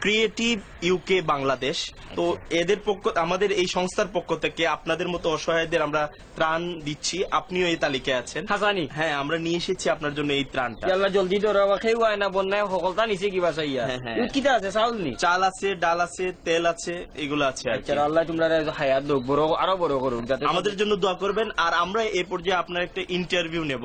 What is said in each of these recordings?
creative UK Bangladesh তো এদের পক্ষ আমাদের এই সংস্থার পক্ষ থেকে আপনাদের মতো অসহায়দের আমরা ত্রাণ দিচ্ছি। আপনিও এই তালিকায় আছেন। হাসানি। হ্যাঁ আমরা নিয়ে এসেছি আপনার জন্য এই ত্রাণটা। আল্লাহ জলদি ধরো খেয়ে হয় না বন্যায় সকলটা নিচে কিবা চাইয়া হ্যাঁ, হ্যাঁ। আছে চাউল নি? চাল আছে ডাল আছে তেল আছে এগুলো আছে। আচ্ছা আল্লাহ তোমরা হায়াত লোক বড় আরও বড় যাতে আমাদের জন্য দোয়া করবেন। আর আমরা এই পর্যায়ে আপনার একটা ইন্টারভিউ নেব।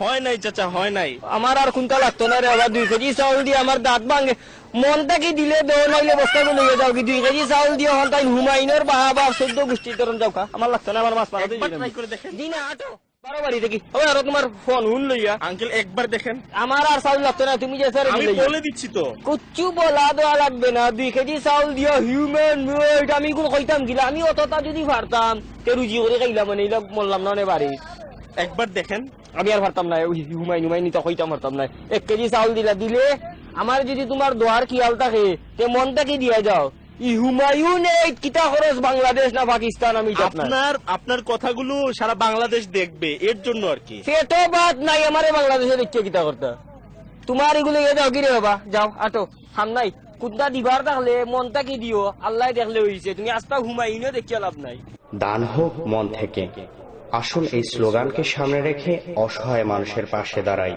হয় নাই চাচা হয় নাই। আমার আর কোনটা লাগতো না রে আবার দুই কেজি চাউল দিয়ে আমার দাঁত ভাঙে। মনটা কি দিলে দেও নাইলে বস্তা লইয়ে যাও কি দুই কেজি চাউল দিয়ে হন তাই হুমায়ুনের বাহা বা চোদ্দ গোষ্ঠী তরণ যাও কা আমার লাগতো না আমার মাছ মারা দিনা আটো দেখি। ও আর তোমার ফোন হুন লইয়া। আঙ্কেল একবার দেখেন। আমার আর চাউল লাগতো না তুমি যে স্যার আমি বলে দিচ্ছি তো। কুচ্ছু বলা দেওয়া লাগবে না দুই কেজি চাউল দিয়া হিউম্যান ওয়েট আমি কোন কইতাম গিলা আমি অতটা যদি পারতাম তে রুজি করে খাইলাম মানে মরলাম না নে বাড়ি একবার দেখেন। আমি আর পারতাম না ওই হুমাই নুমাই নিতে কইতাম পারতাম না। এক কেজি চাউল দিলা দিলে আমার যদি তোমার দোয়ার খেয়াল থাকে তে মনটাকে দিয়া যাও। ই হুমায়ুন এই কিতা খরচ বাংলাদেশ না পাকিস্তান আমি আপনার আপনার কথাগুলো সারা বাংলাদেশ দেখবে এর জন্য আর কি। সেটো বাদ নাই আমারে বাংলাদেশে দেখছে কিতা করতা। তোমার এগুলো ইয়ে যাও কিরে বাবা যাও আটো হাম নাই। কুদ্দা দিবার থাকলে মনটা কি দিও আল্লাহ দেখলে হইছে। তুমি আস্তা হুমায়ুনও দেখিয়া লাভ নাই। দান হোক মন থেকে। আসুন এই স্লোগানকে সামনে রেখে অসহায় মানুষের পাশে দাঁড়াই।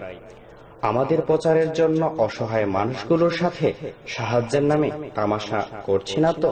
আমাদের প্রচারের জন্য অসহায় মানুষগুলোর সাথে সাহায্যের নামে তামাশা করছি না তো?